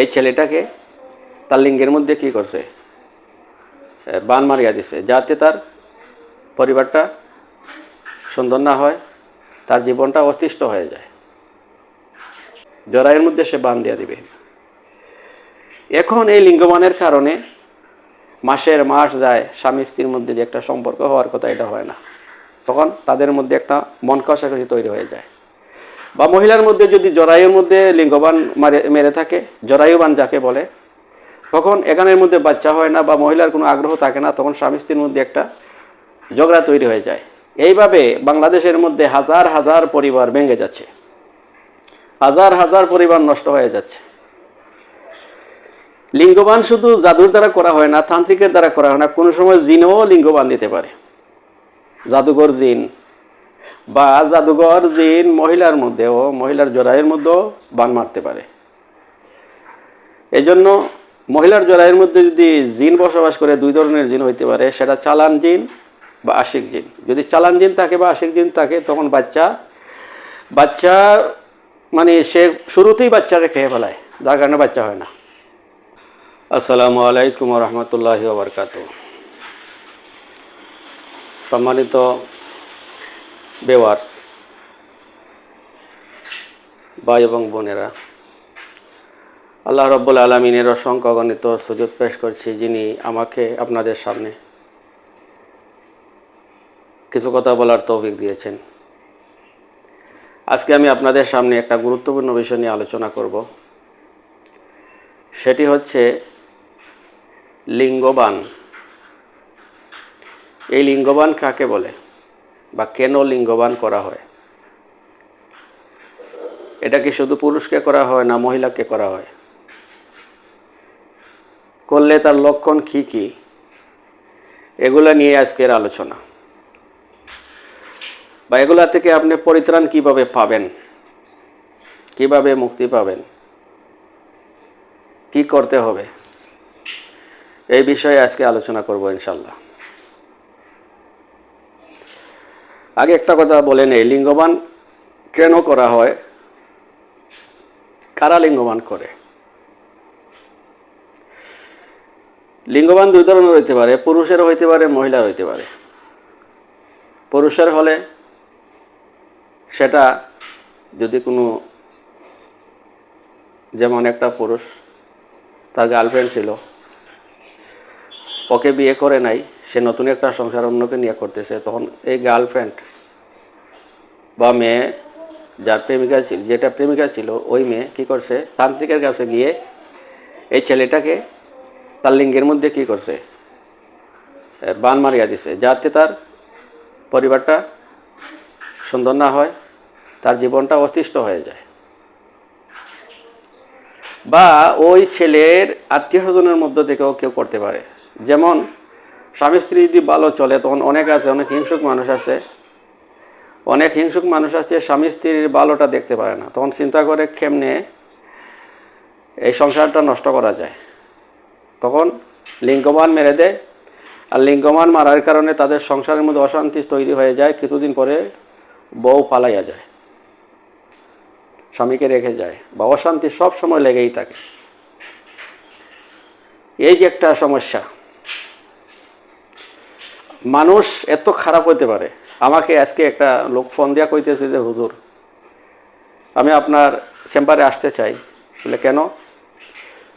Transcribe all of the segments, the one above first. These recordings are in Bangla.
এই ছেলেটাকে তার লিঙ্গের মধ্যে কি করছে? বান মারিয়া দিছে, যাতে তার পরিবারটা সুন্দর না হয়, তার জীবনটা অস্তিষ্ঠ হয়ে যায়। জরায়ের মধ্যে সে বান দিয়া দিবে। এখন এই লিঙ্গমানের কারণে মাসের মাস যায়, স্বামী স্ত্রীর মধ্যে যে একটা সম্পর্ক হওয়ার কথা এটা হয় না। তখন তাদের মধ্যে একটা মন কষাকষি তৈরি হয়ে যায়। বা মহিলার মধ্যে যদি জরায়ুর মধ্যে লিঙ্গবান মারে থাকে, জরায়ুবান যাকে বলে তখন এখানের মধ্যে বাচ্চা হয় না বা মহিলার কোনো আগ্রহ থাকে না, তখন স্বামী স্ত্রীর মধ্যে একটা ঝগড়া তৈরি হয়ে যায়। এইভাবে বাংলাদেশের মধ্যে হাজার হাজার পরিবার ভেঙে যাচ্ছে। হাজার হাজার পরিবার নষ্ট হয়ে যাচ্ছে। লিঙ্গবান শুধু জাদুর দ্বারা করা হয় না, তান্ত্রিকের দ্বারা করা হয় না, কোনো সময় জিনও লিঙ্গবান দিতে পারে। জাদুঘর জিন বা জাদুঘর জিন মহিলার মধ্যেও মহিলার জরায়ের মধ্যেও বান মারতে পারে। এই জন্য মহিলার জরায়ের মধ্যে যদি জিন বসবাস করে, দুই ধরনের জিন হইতে পারে, সেটা চালান জিন বা আশিক জিন। যদি চালান জিন থাকে বা আশিক জিন থাকে, তখন বাচ্চা বাচ্চা মানে সে শুরুতেই বাচ্চারা খেয়ে ফেলায়, যার কারণে বাচ্চা হয় না। আসসালামু আলাইকুম রহমতুল্লাহি ওবরকাত সম্মানিত বেওয়ার্স ভাই এবং বোনেরা, আল্লাহ রব্বুল আলমিনের অসংখ্য অগণিত সুযোগ পেশ করছি যিনি আমাকে আপনাদের সামনে কিছু কথা বলার তৌফিক দিয়েছেন। আজকে আমি আপনাদের সামনে একটা গুরুত্বপূর্ণ বিষয় নিয়ে আলোচনা করব। সেটি হচ্ছে লিঙ্গবান। এই লিঙ্গবান কাকে বলে? বা কেন লিঙ্গবান করা হয়? এটা কি শুধু পুরুষকে করা হয় না মহিলাকে করা হয়? করলে তার লক্ষণ কি কি? এগুলা নিয়ে আজকের আলোচনা। বা এগুলা থেকে আপনি পরিত্রাণ কীভাবে পাবেন? কীভাবে মুক্তি পাবেন? কি করতে হবে? এই বিষয়ে আজকে আলোচনা করব ইনশাল্লাহ আগে একটা কথা বলে নেই, লিঙ্গবান কেন করা হয়? কারা লিঙ্গবান করে? লিঙ্গবান দুই ধরনের হইতে পারে পুরুষের হইতে পারে, মহিলার হইতে পারে। পুরুষের হলে সেটা যদি কোনো, যেমন একটা পুরুষ, তার গার্লফ্রেন্ড ছিল ওকে বিয়ে করে নাই, সে নতুন একটা সংসার অন্যকে নিয়ে করতেছে, তখন এই গার্লফ্রেন্ড বা মেয়ে যার প্রেমিকা ছিল, যেটা প্রেমিকা ছিল, ওই মেয়ে কী করছে? তান্ত্রিকের কাছে গিয়ে এই ছেলেটাকে তার লিঙ্গের মধ্যে কি করছে? বান মারিয়া দিছে, যাতে তার পরিবারটা সুন্দর না হয়, তার জীবনটা অস্তিষ্ঠ হয়ে যায়। বা ওই ছেলের আত্মীয় স্বজনের মধ্য থেকেও কেউ করতে পারে। যেমন, স্বামী স্ত্রী যদি ভালো চলে, তখন অনেক আছে, অনেক হিংসুক মানুষ আছে। অনেক হিংসুক মানুষ আছে, স্বামী স্ত্রীর ভালোটা দেখতে পারে না। তখন চিন্তা করে কেমনে এই সংসারটা নষ্ট করা যায়। তখন লিঙ্গমান মেরে দেয়। আর লিঙ্গমান মারার কারণে তাদের সংসারের মধ্যে অশান্তি তৈরি হয়ে যায়, কিছুদিন পরে বউ পালাইয়া যায়। স্বামীকে রেখে যায়, বা অশান্তি সব সময় লেগেই থাকে। এই যে একটা সমস্যা। মানুষ এত খারাপ হতে পারে। আমাকে আজকে একটা লোক ফোন দিয়া কইতেছে যে, হুজুর, আমি আপনার চেম্বারে আসতে চাই। বলে, কেন?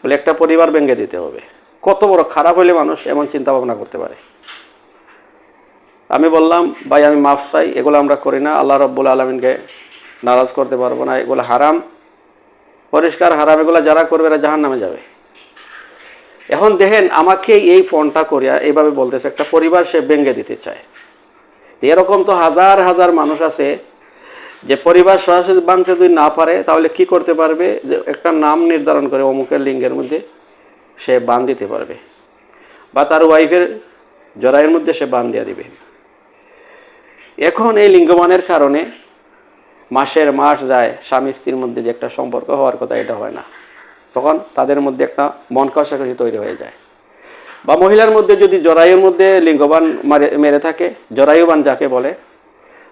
বলে, একটা পরিবার ভেঙে দিতে হবে। কত বড় খারাপ হলে মানুষ এমন চিন্তা ভাবনা করতে পারে। আমি বললাম, ভাই, আমি মাফ চাই, এগুলো আমরা করি না। আল্লাহ রব্বুল আলমিনকে নারাজ করতে পারব না, এগুলো হারাম। পরিষ্কার হারাম, এগুলো যারা করবে এরা জাহান নামে যাবে। এখন দেখেন আমাকে এই ফোনটা করিয়া এইভাবে বলতেছে, একটা পরিবার সে ভেঙে দিতে চায়। এরকম তো হাজার হাজার মানুষ আছে যে পরিবার সরাসরি বাঁধতে যদি না পারে, তাহলে কি করতে পারবে? যে একটা নাম নির্ধারণ করে অমুকের লিঙ্গের মধ্যে সে বান দিতে পারবে। বা তার ওয়াইফের জরায়ের মধ্যে সে বান দিয়ে দিবে। এখন এই লিঙ্গমানের কারণে মাসের মাস যায়, স্বামী স্ত্রীর মধ্যে যে একটা সম্পর্ক হওয়ার কথা, এটা হয় না। তখন তাদের মধ্যে একটা মন কষাকষি তৈরি হয়ে যায়। বা মহিলার মধ্যে যদি জরায়ুর মধ্যে লিঙ্গবান মারে থাকে, জরায়ুবান যাকে বলে,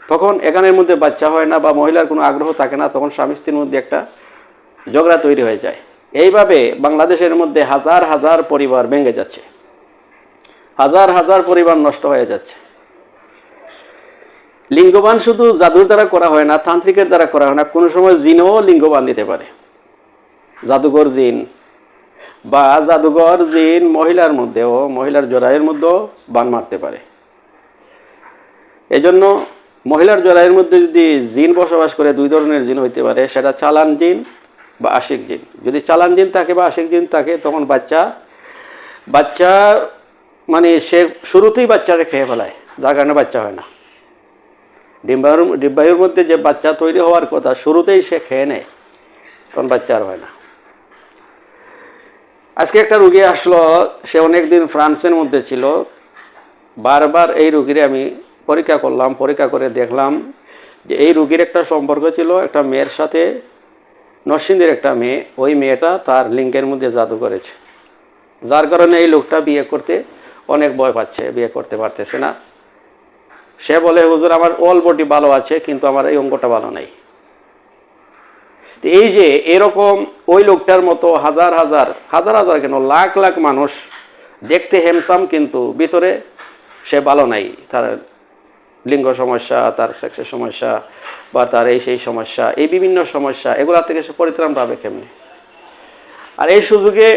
তখন এখানের মধ্যে বাচ্চা হয় না বা মহিলার কোনো আগ্রহ থাকে না, তখন স্বামী স্ত্রীর মধ্যে একটা ঝগড়া তৈরি হয়ে যায়। এইভাবে বাংলাদেশের মধ্যে হাজার হাজার পরিবার ভেঙে যাচ্ছে। হাজার হাজার পরিবার নষ্ট হয়ে যাচ্ছে। লিঙ্গবান শুধু জাদুর দ্বারা করা হয় না, তান্ত্রিকের দ্বারা করা হয় না, কোনো সময় জিনও লিঙ্গবান দিতে পারে। জাদুঘর জিন। বা জাদুঘর জিন মহিলার মধ্যেও মহিলার জরায়ের মধ্যেও বান মারতে পারে। এজন্য মহিলার জরায়ের মধ্যে যদি জিন বসবাস করে, দুই ধরনের জিন হইতে পারে, সেটা চালান জিন বা আশিক জিন। যদি চালান জিন থাকে বা আশিক জিন থাকে, তখন বাচ্চা বাচ্চা মানে সে শুরুতেই বাচ্চারা খেয়ে ফেলায়, যার কারণে বাচ্চা হয় না। ডিম্বায়ুর ডিম্বায়ুর মধ্যে যে বাচ্চা তৈরি হওয়ার কথা, শুরুতেই সে খেয়ে নেয়, তখন বাচ্চা আর হয় না। আজকে একটা রুগী আসলো, সে অনেক দিন ফ্রান্সের মধ্যে ছিল। বারবার এই রুগীরে আমি পরীক্ষা করলাম, পরীক্ষা করে দেখলাম যে এই রুগীর একটা সম্পর্ক ছিল, একটা মেয়ের সাথে, নরসিংদীর একটা মেয়ে, ওই মেয়েটা তার লিঙ্গের মধ্যে জাদু করেছে। যার কারণে এই লোকটা বিয়ে করতে অনেক ভয় পাচ্ছে, বিয়ে করতে পারতেছে না। সে বলে, হুজুর, আমার অল বডি ভালো আছে, কিন্তু আমার এই অঙ্গটা ভালো নেই। এই যে এরকম ওই লোকটার মতো হাজার হাজার হাজার হাজার কেন? লাখ লাখ মানুষ দেখতে হেমসাম কিন্তু ভিতরে সে ভালো নাই। তার লিঙ্গ সমস্যা, তার সেক্সের সমস্যা বা তার এই সেই সমস্যা, এই বিভিন্ন সমস্যা, এগুলা থেকে সে পরিত্রাণ পাবে কেমনি? আর এই সুযোগে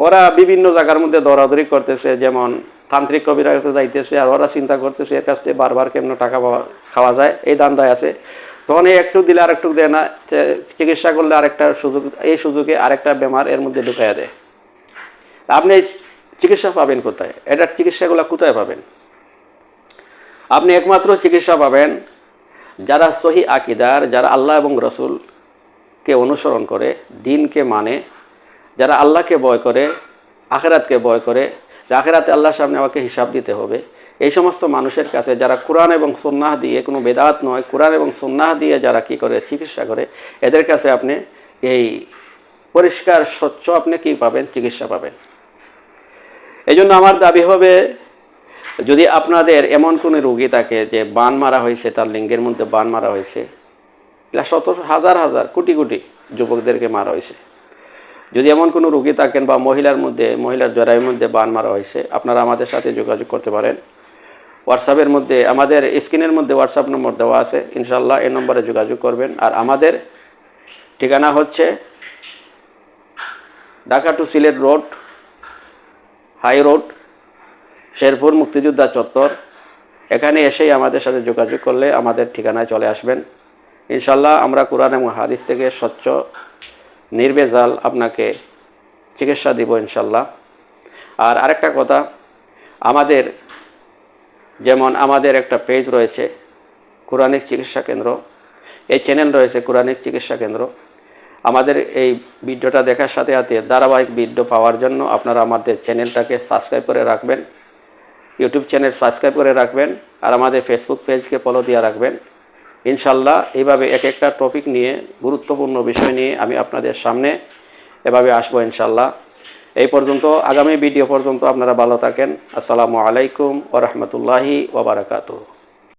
ওরা বিভিন্ন জায়গার মধ্যে দৌড়াদৌড়ি করতেছে, যেমন তান্ত্রিক কবিরা কাছে যাইতেছে আর ওরা চিন্তা করতেছে এর কাছ থেকে বারবার কেমন টাকা খাওয়া যায়। এই দান্দায় আছে। তখন এই একটু দিলে আর একটু দেয় না। চিকিৎসা করলে আরেকটা সুযোগ, এই সুযোগে আরেকটা বেমার এর মধ্যে ঢুকাইয়া দেয়। আপনি চিকিৎসা পাবেন কোথায়? এটার চিকিৎসাগুলো কোথায় পাবেন? আপনি একমাত্র চিকিৎসা পাবেন যারা সহি আকিদার, যারা আল্লাহ এবং রসুলকে অনুসরণ করে, দিনকে মানে যারা আল্লাহকে ভয় করে, আখেরাতকে ভয় করে। আখেরাতে আল্লাহর সামনে আমাকে হিসাব দিতে হবে। এই সমস্ত মানুষের কাছে যারা কোরআন এবং সন্ন্যাহ দিয়ে কোনো বেদাত নয়, কোরআন এবং সন্ন্যাহ দিয়ে যারা কি করে চিকিৎসা করে, এদের কাছে আপনি এই পরিষ্কার, স্বচ্ছ আপনি কি পাবেন? চিকিৎসা পাবেন। এই জন্য আমার দাবি হবে, যদি আপনাদের এমন কোনো রোগী থাকে যে বান মারা হয়েছে, তার লিঙ্গের মধ্যে বান মারা হয়েছে, এটা শত, হাজার হাজার, কোটি কোটি যুবকদেরকে মারা হয়েছে। যদি এমন কোনো রোগী থাকেন বা মহিলার মধ্যে, মহিলার জরায়ের মধ্যে বান মারা হয়েছে, আপনারা আমাদের সাথে যোগাযোগ করতে পারেন। হোয়াটসঅ্যাপের মধ্যে, আমাদের স্ক্রিনের মধ্যে হোয়াটসঅ্যাপ নম্বর দেওয়া আছে। ইনশাল্লাহ এই নম্বরে যোগাযোগ করবেন। আর আমাদের ঠিকানা হচ্ছে Dhaka to Sylhet road, high road, Sherpur মুক্তিযোদ্ধা চত্বর। এখানে এসেই আমাদের সাথে যোগাযোগ করলে আমাদের ঠিকানায় চলে আসবেন। ইনশাল্লাহ আমরা কোরআন এবং হাদিস থেকে স্বচ্ছ, নির্বেজাল আপনাকে চিকিৎসা দিব ইনশাল্লাহ আর আরেকটা কথা, আমাদের যেমন আমাদের একটা পেজ রয়েছে কোরআনিক চিকিৎসা কেন্দ্র এই চ্যানেল রয়েছে কোরআনিক চিকিৎসা কেন্দ্র আমাদের এই ভিডিওটা দেখার সাথে সাথে ধারাবাহিক ভিডিও পাওয়ার জন্য আপনারা আমাদের চ্যানেলটাকে সাবস্ক্রাইব করে রাখবেন ইউটিউব চ্যানেল সাবস্ক্রাইব করে রাখবেন, আর আমাদের ফেসবুক পেজকে ফলো দিয়ে রাখবেন। ইনশাল্লাহ এইভাবে এক একটা টপিক নিয়ে, গুরুত্বপূর্ণ বিষয় নিয়ে আমি আপনাদের সামনে এভাবে আসব ইনশাল্লাহ। এই পর্যন্ত আগামী ভিডিও পর্যন্ত আপনারা ভালো থাকেন। আসসালামু আলাইকুম ওরহমতুল্লাহি ওবরাকাতু